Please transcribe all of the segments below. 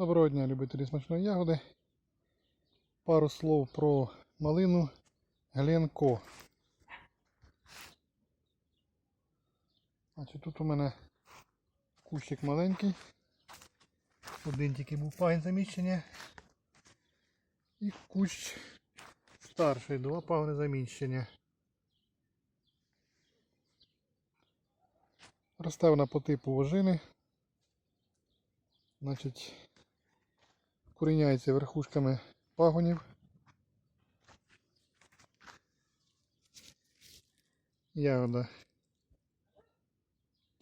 Доброго дня, любителі смачної ягоди. Пару слов про малину Гленко. Значить, тут у мене кущик маленький. Один тільки був пагін заміщення. І кущ старший, два пагони заміщення. Росте вона по типу ожини. Значить, коріняється верхушками пагонів. Ягода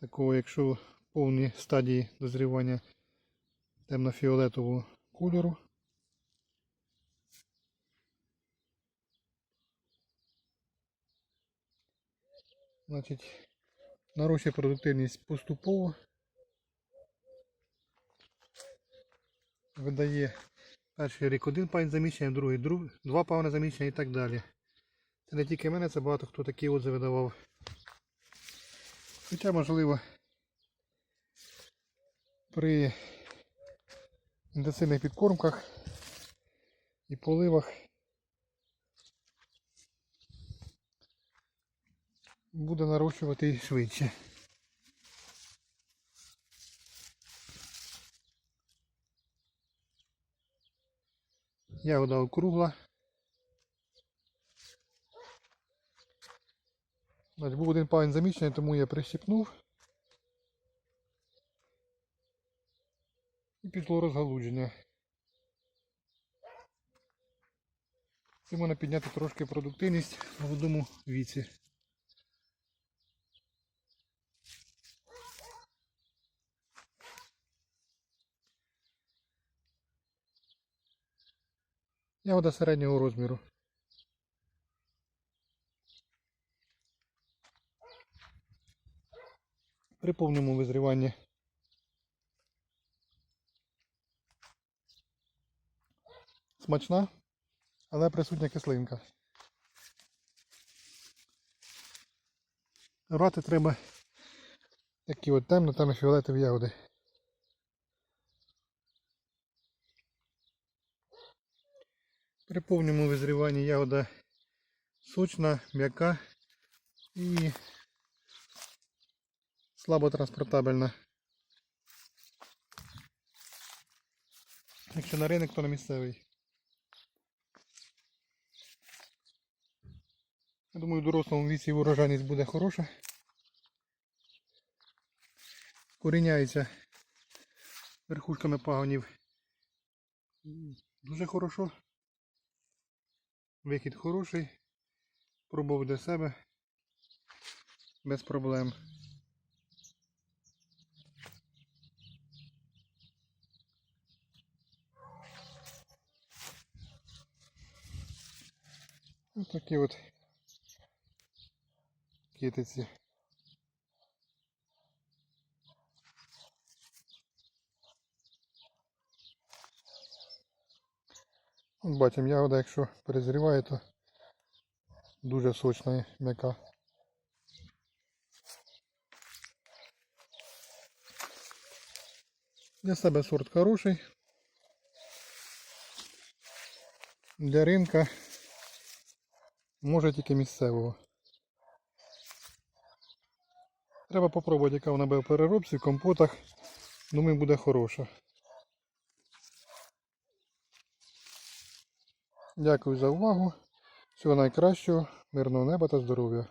такого, якщо в повній стадії дозрівання темно-фіолетового кольору. Значить, нарощує продуктивність поступово. Видає перший рік один пагін заміщення, другий друг, два пагони заміщення і так далі. Це не тільки мене, це багато хто такі отзиви давав. Хоча можливо при інтенсивних підкормках і поливах буде нарощувати швидше. Ягода округла. Був один павень заміщений, тому я прищипнув. І пішло розгалудження. Це можна підняти трошки продуктивність в молодому віці. Ягода середнього розміру. При повному визріванні смачна, але присутня кислинка. Брати треба такі от темно темно фіолетові ягоди. При повному визріванні ягода сочна, м'яка і слабо транспортабельна. Якщо на ринок, то на місцевий. Я думаю, в дорослому віці урожайність буде хороша. Коріняється верхушками пагонів дуже хорошо. Вихід хороший. Пробував для себе без проблем. Ось такі от китиці. От Бачимо, ягода, якщо перезріває, то дуже сочна і м'яка. Для себе сорт хороший. Для ринка може тільки місцевого. Треба попробувати, яка вона буде в переробці, в компотах. Думаю, буде хороша. Дякую за увагу. Всього найкращого, мирного неба та здоров'я.